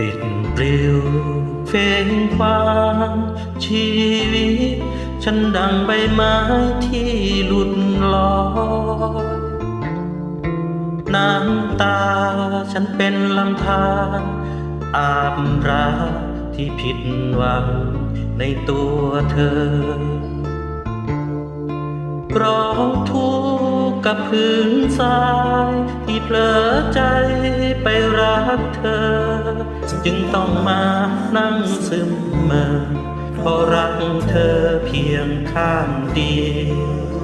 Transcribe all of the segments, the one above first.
ติดริ้วเฟ้นความชีวิต ฉันดังใบไม้ที่หลุดลอยน้ำตาฉันเป็นลำธารอาบรักที่ผิดหวังในตัวเธอ ร้องทุกข์กับพื้นทรายที่เผลอใจ ไปรักเธอ จึงต้องมานั่งซึมเมื่อเพราะรักเธอเพียงข้างเดียว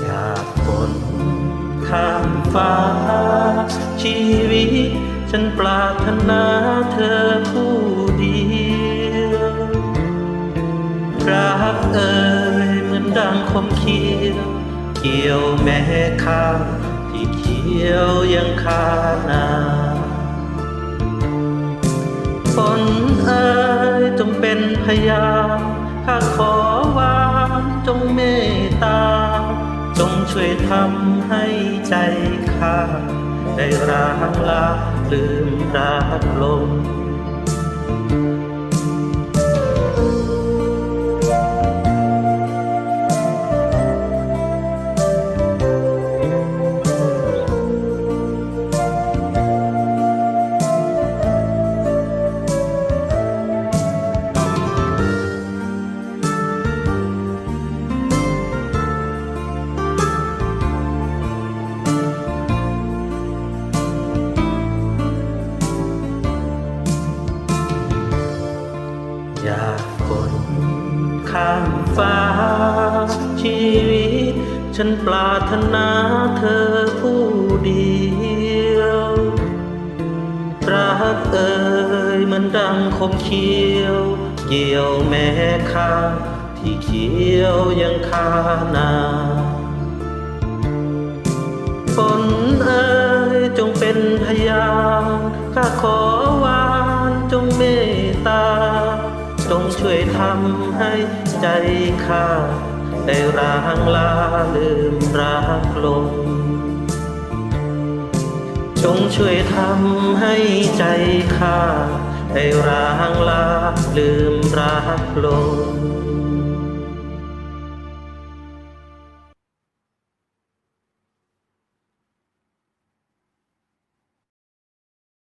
อยากบนข้ามฟ้า ชีวิต ฉันปรารถนาเธอผู้เดียวรักเอ่ยเหมือนดังคมเขียวเกี่ยวแม่ข้างที่เขี ยวยังคานาฝนเอ่ยจงเป็นพยาข้าขอวานจงเมตตา จงช่วยทำให้ใจข้าได้ร้างลาลืมรักลง ข้ามฟ้า ชีวิต ฉันปรารถนาเธอผู้เดียวรักเอ่ยเหมือนดังคมเขียว เกี่ยวแม่ข้าที่เขียวยังคานาฝนเอ่ยจงเป็นพยานข้าขอ จงช่วยทำให้ใจข้าได้ร้างลาลืมรักลง จงช่วยทำให้ใจข้าได้ร้างลาลืมรักลง